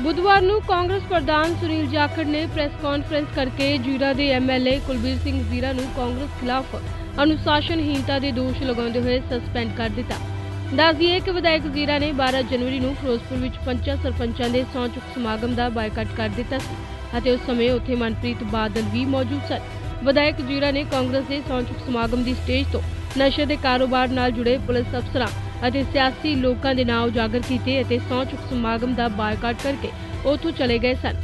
ਬੁੱਧਵਾਰ ਨੂੰ ਕਾਂਗਰਸ ਪ੍ਰਧਾਨ ਸੁਨੀਲ ਜਾਖੜ ਨੇ ਪ੍ਰੈਸ ਕਾਨਫਰੰਸ ਕਰਕੇ ਜੀਰਾ ਦੇ ਐਮਐਲਏ ਕੁਲਬੀਰ ਸਿੰਘ ਜ਼ੀਰਾ ਨੂੰ ਕਾਂਗਰਸ ਖਿਲਾਫ ਅਨੁਸ਼ਾਸਨਹੀਨਤਾ ਦੇ ਦੋਸ਼ ਲਗਾਉਂਦੇ ਹੋਏ ਸਸਪੈਂਡ ਕਰ ਦਿੱਤਾ। ਦੱਸ ਕਿ ਵਿਧਾਇਕ ਜ਼ੀਰਾ ਨੇ 12 ਜਨਵਰੀ ਨੂੰ ਫਿਰੋਜ਼ਪੁਰ ਵਿੱਚ ਪੰਚਾਂ ਸਰਪੰਚਾਂ ਦੇ ਸਹੁੰ ਚੁੱਕ ਸਮਾਗਮ ਦਾ ਬਾਈਕਾਟ ਕਰ ਦਿੱਤਾ ਸੀ ਅਤੇ ਉਸ ਸਮੇਂ ਉੱਥੇ ਮਨਪ੍ਰੀਤ ਬਾਦਲ ਵੀ ਮੌਜੂਦ ਸਨ। ਵਿਧਾਇਕ ਜ਼ੀਰਾ ਨੇ ਕਾਂਗਰਸ ਦੇ ਸਹੁੰ ਚੁੱਕ ਸਮਾਗਮ ਦੀ ਸਟੇਜ ਤੋਂ ਨਸ਼ੇ ਦੇ ਕਾਰੋਬਾਰ ਨਾਲ ਜੁੜੇ ਪੁਲਿਸ ਅਫਸਰਾਂ ਅਤੇ ਸਿਆਸੀ ਲੋਕਾਂ ਦੇ ਨਾਂ ਉਜਾਗਰ ਕੀਤੇ ਅਤੇ ਸਹੁੰ ਚੁੱਕ ਸਮਾਗਮ ਦਾ ਬਾਈਕਾਟ ਕਰਕੇ ਉੱਥੋਂ ਚਲੇ ਗਏ ਸਨ।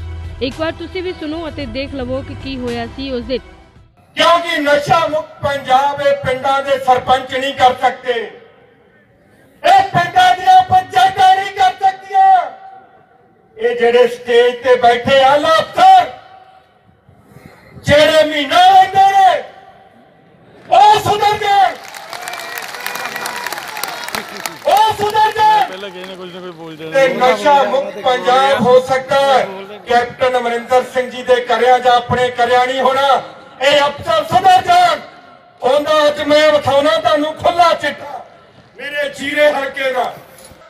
ਇੱਕ ਵਾਰ ਤੁਸੀਂ ਵੀ ਸੁਣੋ ਅਤੇ ਦੇਖ ਲਵੋ ਕਿ ਕੀ ਹੋਇਆ ਸੀ ਉਸ ਦਿਨ। ਕਿਉਂਕਿ ਨਸ਼ਾ ਮੁਕਤ ਪੰਜਾਬ ਇਹ ਪਿੰਡਾਂ ਦੇ ਸਰਪੰਚ ਨਹੀਂ ਕਰ ਸਕਦੇ। ਇਹ ਪਿੰਡਾਂ ਦੀਆਂ ਪੰਚਾਇਤਾਂ ਨਹੀਂ ਕਰ ਸਕਦੀਆਂ। ਇਹ ਜਿਹੜੇ ਸਟੇਜ ਤੇ ਬੈਠੇ ਆ ਅਫਸਰ ਜਿਹੜੇ ਮਹੀਨਾ ਲੈਂਦੇ ਨੇ ਉਹ ਸੁਧਰ ਜਾਣ ਉਹ ਸੁਧਰ ਜਾਣ ਪਹਿਲਾਂ ਕਿਸੇ ਨੇ ਕੁਝ ਨਾ ਕੁਝ ਬੋਲਦੇ ਤੇ ਨਸ਼ਾ ਮੁਕਤ ਪੰਜਾਬ ਹੋ ਸਕਦਾ ਹੈ। ਕੈਪਟਨ ਅਮਰਿੰਦਰ ਸਿੰਘ ਜੀ ਦੇ ਕਰਿਆ ਜਾਂ ਆਪਣੇ ਕਰਿਆ ਨਹੀਂ ਹੋਣਾ। ਇਹ ਅਫਸਰ ਸੁਧਰ ਜਾਣ। ਉਹਦਾ ਅੱਜ ਮੈਂ ਵਿਖਾਉਣਾ ਤੁਹਾਨੂੰ ਖੁੱਲਾ ਚਿੱਟਾ ਮੇਰੇ ਜੀਰੇ ਹਲਕੇ ਦਾ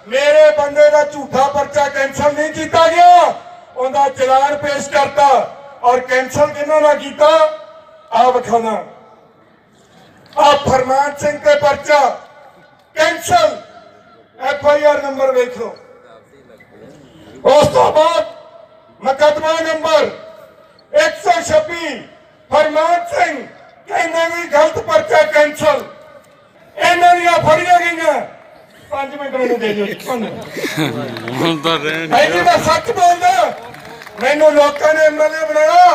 ਮੇਰੇ ਬੰਦੇ ਦਾ ਝੂਠਾ ਪਰਚਾ ਕੈਂਸਲ ਨਹੀਂ ਕੀਤਾ ਗਿਆ। ਉਹਦਾ ਚਲਾਨ ਪੇਸ਼ ਕਰਤਾ ਔਰ ਕੈਂਸਲ ਕਿਹਨਾਂ ਨਾਲ ਕੀਤਾ? ਆ ਵਿਖਾਉਣਾ। ਆ ਫਰਮਾਨ ਸਿੰਘ ਨੰਬਰ ਵੇਖੋ। ਉਸ ਤੋਂ ਬਾਅਦ ਮੁਕੱਦਮਾ ਨੰਬਰ 126 ਫਰਮਾਨ ਸਿੰਘ ਕਹਿੰਦੇ ਵੀ ਗਲਤ ਪਰਚਾ ਕੈਂਸਲ ਇਹਨਾਂ ਦੀਆਂ ਫੜੀਆਂ ਗਈਆਂ। 5 ਮਿੰਟ ਮੈਨੂੰ ਦੇ ਦਿਓ ਹੁਣ ਤਾਂ ਰਹਿਣ ਭਾਈ ਜੀ ਮੈਂ ਸੱਚ ਬੋਲਦਾ। ਮੈਨੂੰ ਲੋਕਾਂ ਨੇ ਐਮਐਲਏ ਬਣਾਇਆ।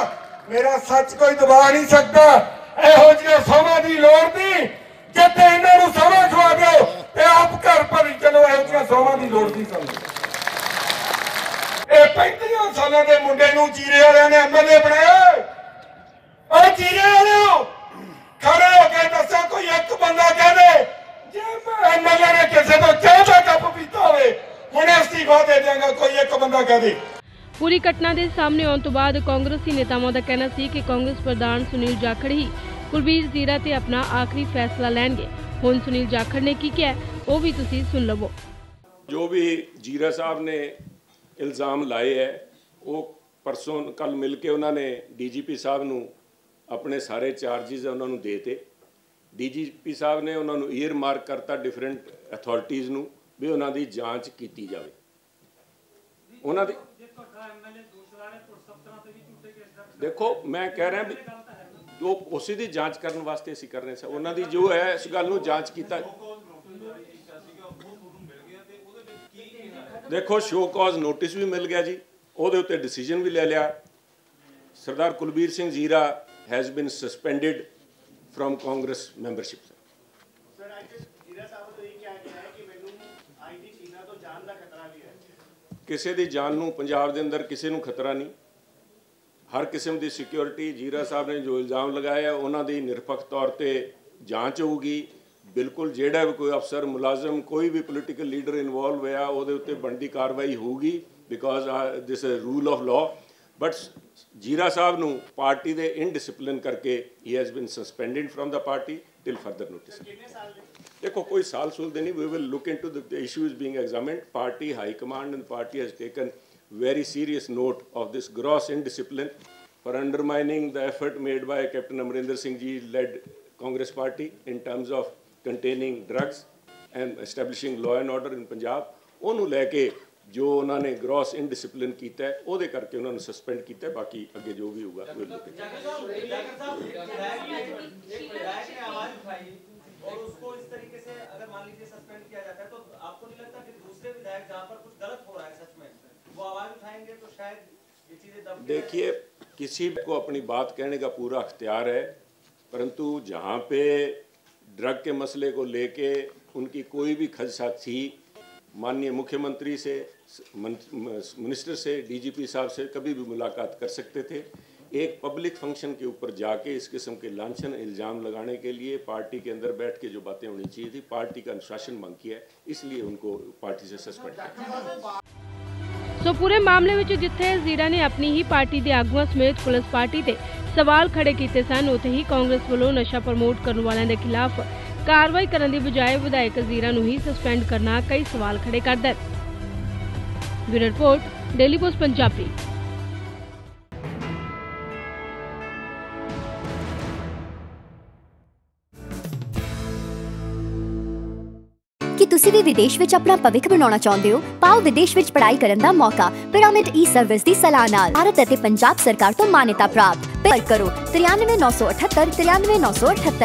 ਮੇਰਾ ਸੱਚ ਕੋਈ ਦਬਾ ਨਹੀਂ ਸਕਦਾ। ਇਹੋ ਜਿਹੇ ਸਮਾਂ ਦੀ ਲੋੜ ਨਹੀਂ। ਜਿੱਥੇ ਇਹਨਾਂ ਨੂੰ ਸਮਾਂ ਖਵਾ ਦਿਓ ਤੇ ਆਪ ਘਰ ਭਰੀ ਚਲੋ ਇਹੋ ਜਿਹੇ ਸਮਾਂ ਦੀ ਲੋੜ ਨਹੀਂ ਸਾਨੂੰ ਇਹ 35 ਸਾਲਾਂ ਦੇ ਮੁੰਡੇ ਨੂੰ ਜੀਰੇ ਵਾਲਿਆਂ ਨੇ ਐਮਐਲਏ ਬਣਾਇਆ ਉਹ ਜੀਰੇ ਵਾਲਿਓ ਖੜੇ ਹੋ ਕੇ ਦੱਸੋ ਕੋਈ ਇੱਕ ਬੰਦਾ ਕਹਦੇ ਜੇ ਐਮਐਲਏ ਨੇ ਕਿਸੇ ਤੋਂ ਚਾਹ ਦਾ ਕੱਪ ਪੀਤਾ ਹੋਵੇ ਹੁਣੇ ਅਸਤੀਫਾ ਦੇ ਦਿਆਂਗਾ ਕੋਈ ਇੱਕ ਬੰਦਾ ਕਹਦੇ। ਪੂਰੀ ਘਟਨਾ ਦੇ ਸਾਹਮਣੇ ਆਉਣ ਤੋਂ ਬਾਅਦ ਕਾਂਗਰਸੀ ਨੇਤਾਵਾਂ ਦਾ ਕਹਿਣਾ ਸੀ ਕਿ ਕਾਂਗਰਸ ਪ੍ਰਧਾਨ ਸੁਨੀਲ ਜਾਖੜ ਹੀ ਕੁਲਬੀਰ ਜ਼ੀਰਾ ਤੇ ਆਪਣਾ ਆਖਰੀ ਫੈਸਲਾ ਲੈਣਗੇ। ਹੁਣ ਸੁਨੀਲ ਜਾਖੜ ਨੇ ਕੀ ਕਿਹਾ ਉਹ ਵੀ ਤੁਸੀਂ ਸੁਣ ਲਵੋ। ਜੋ ਵੀ ਜੀਰਾ ਸਾਹਿਬ ਨੇ ਇਲਜ਼ਾਮ ਲਾਏ ਹੈ ਉਹ ਪਰਸੋਂ ਕੱਲ ਮਿਲ ਕੇ ਉਹਨਾਂ ਨੇ ਡੀਜੀਪੀ ਸਾਹਿਬ ਨੂੰ ਆਪਣੇ ਸਾਰੇ ਚਾਰजेस ਉਹਨਾਂ ਨੂੰ ਦੇਤੇ ਡੀਜੀਪੀ ਸਾਹਿਬ ਨੇ ਉਹਨਾਂ ਨੂੰ ਈਅਰ ਮਾਰਕ ਕਰਤਾ ਡਿਫਰੈਂਟ ਅਥਾਰਟੀਆਂ ਨੂੰ ਵੀ ਉਹਨਾਂ ਦੀ ਜਾਂਚ ਕੀਤੀ ਜਾਵੇ। ਉਹਨਾਂ ਦੀ ਦੇਖੋ ਮੈਂ ਕਹਿ ਰਿਹਾ ਵੀ ਜੋ ਉਸੇ ਦੀ ਜਾਂਚ ਕਰਨ ਵਾਸਤੇ ਅਸੀਂ ਕਰ ਰਹੇ ਸਾਂ ਉਹਨਾਂ ਦੀ ਜੋ ਹੈ ਇਸ ਗੱਲ ਨੂੰ ਜਾਂਚ ਕੀਤਾ ਦੇਖੋ ਸ਼ੋ ਕਾਜ਼ ਨੋਟਿਸ ਵੀ ਮਿਲ ਗਿਆ ਜੀ। ਉਹਦੇ ਉੱਤੇ ਡਿਸੀਜਨ ਵੀ ਲੈ ਲਿਆ। Sardar Kulbir Singh Zira has been suspended from Congress membership sir ਅੱਜ ਜੀਰਾ ਸਾਹਿਬ ਤੋਂ ਇਹ ਕਿਹਾ ਗਿਆ ਹੈ ਕਿ ਮੈਨੂੰ ਆਈਟੀ ਚੀਨਾ ਤੋਂ ਜਾਨ ਦਾ ਖਤਰਾ ਵੀ ਹੈ। ਕਿਸੇ ਦੀ ਜਾਨ ਨੂੰ ਪੰਜਾਬ ਦੇ ਅੰਦਰ ਕਿਸੇ ਨੂੰ ਖਤਰਾ ਨਹੀਂ। ਹਰ ਕਿਸਮ ਦੀ ਸਿਕਿਉਰਿਟੀ ਜੀਰਾ ਸਾਹਿਬ ਨੇ ਜੋ ਇਲਜ਼ਾਮ ਲਗਾਇਆ ਉਹਨਾਂ ਦੀ ਨਿਰਪੱਖ ਤੌਰ ਤੇ ਜਾਂਚ ਹੋਊਗੀ। ਬਿਲਕੁਲ ਜਿਹੜਾ ਵੀ ਕੋਈ ਅਫਸਰ ਮੁਲਾਜ਼ਮ ਕੋਈ ਵੀ ਪੋਲੀਟੀਕਲ ਲੀਡਰ ਇਨਵੋਲਵ ਹੋਇਆ ਉਹਦੇ ਉੱਤੇ ਬਣਦੀ ਕਾਰਵਾਈ ਹੋਊਗੀ because this is rule of law but Zira Sahib ਨੂੰ ਪਾਰਟੀ ਦੇ ਇਨਡਿਸਪਲਿਨ ਕਰਕੇ ਹੀ has been suspended from the party till further notice ਦੇਖੋ ਕੋਈ ਸਾਲ ਸੁਲ ਦੇ ਨਹੀਂ we will look into the issues being examined party high command and party has taken very serious note of this gross indiscipline for undermining the effort made by Captain Amrinder Singh ji led Congress party in terms of containing drugs and establishing law and order in Punjab ਉਹਨੂੰ ਲੈ ਕੇ ਜੋ ਉਹਨਾਂ ਨੇ gross indiscipline ਕੀਤਾ ਹੈ, ਉਹਦੇ ਕਰਕੇ ਉਹਨਾਂ ਨੂੰ ਸਸਪੈਂਡ ਕੀਤਾ ਹੈ। ਬਾਕੀ ਅੱਗੇ ਜੋ ਵੀ ਹੋਊਗਾ we'll look at it. एक विधायक ने आवाज उठाई और उसको इस तरीके से अगर मान लीजिए सस्पेंड किया जाता है तो आपको नहीं लगता कि दूसरे विधायक जहाँ पर कुछ गलत हो रहा है सच में वो आवाज उठाएंगे तो शायद ये चीजें दब देखिए किसी को अपनी बात कहने का पूरा अख्तियार है परंतु जहाँ पे ड्रग के मसले को लेके उनकी कोई भी खदशा थी माननीय मुख्यमंत्री से मन- मिनिस्टर से डीजीपी साहब से कभी भी मुलाकात कर सकते थे एक पब्लिक फंक्शन के ऊपर जाके इस किस्म के लांछन इल्ज़ाम लगाने के लिए पार्टी के अंदर बैठ के जो बातें होनी चाहिए थी पार्टी का अनुशासन मांग किया है इसलिए उनको पार्टी से सस्पेंड किया ਸੋ ਪੂਰੇ ਮਾਮਲੇ ਵਿੱਚ ਜਿੱਥੇ ਜ਼ੀਰਾ ਨੇ ਆਪਣੀ ਹੀ ਪਾਰਟੀ ਦੇ ਆਗੂਆਂ ਸਮੇਤ ਪੁਲਿਸ ਪਾਰਟੀ ਤੇ ਸਵਾਲ ਖੜੇ ਕੀਤੇ ਸਨ। ਉੱਥੇ ਹੀ ਕਾਂਗਰਸ ਵੱਲੋਂ ਨਸ਼ਾ ਪ੍ਰਮੋਟ ਕਰਨ ਵਾਲਿਆਂ ਦੇ ਖਿਲਾਫ ਕਾਰਵਾਈ ਕਰਨ ਦੀ ਬਜਾਏ ਵਿਧਾਇਕ ਜ਼ੀਰਾ ਨੂੰ ਹੀ ਸਸਪੈਂਡ ਕਰਨਾ ਕਈ ਸਵਾਲ ਖੜੇ ਕਰਦਾ ਹੈ bureau report Daily Post Punjabi. ਕੀ ਤੁਸੀਂ ਵੀ ਵਿਦੇਸ਼ ਵਿੱਚ ਆਪਣਾ ਭਵਿੱਖ ਬਣਾਉਣਾ ਚਾਹੁੰਦੇ ਹੋ? ਪਾਓ ਵਿਦੇਸ਼ ਵਿੱਚ ਪੜ੍ਹਾਈ ਕਰਨ ਦਾ ਮੌਕਾ, ਪਿਰਾਮਿਡ ਈ ਸਰਵਿਸ ਦੀ ਸਲਾਹ ਨਾਲ। ਭਾਰਤ ਅਤੇ ਪੰਜਾਬ ਸਰਕਾਰ ਤੋਂ ਮਾਨਤਾ ਪ੍ਰਾਪਤ। ਪਰ ਕਰੋ। 93978 93978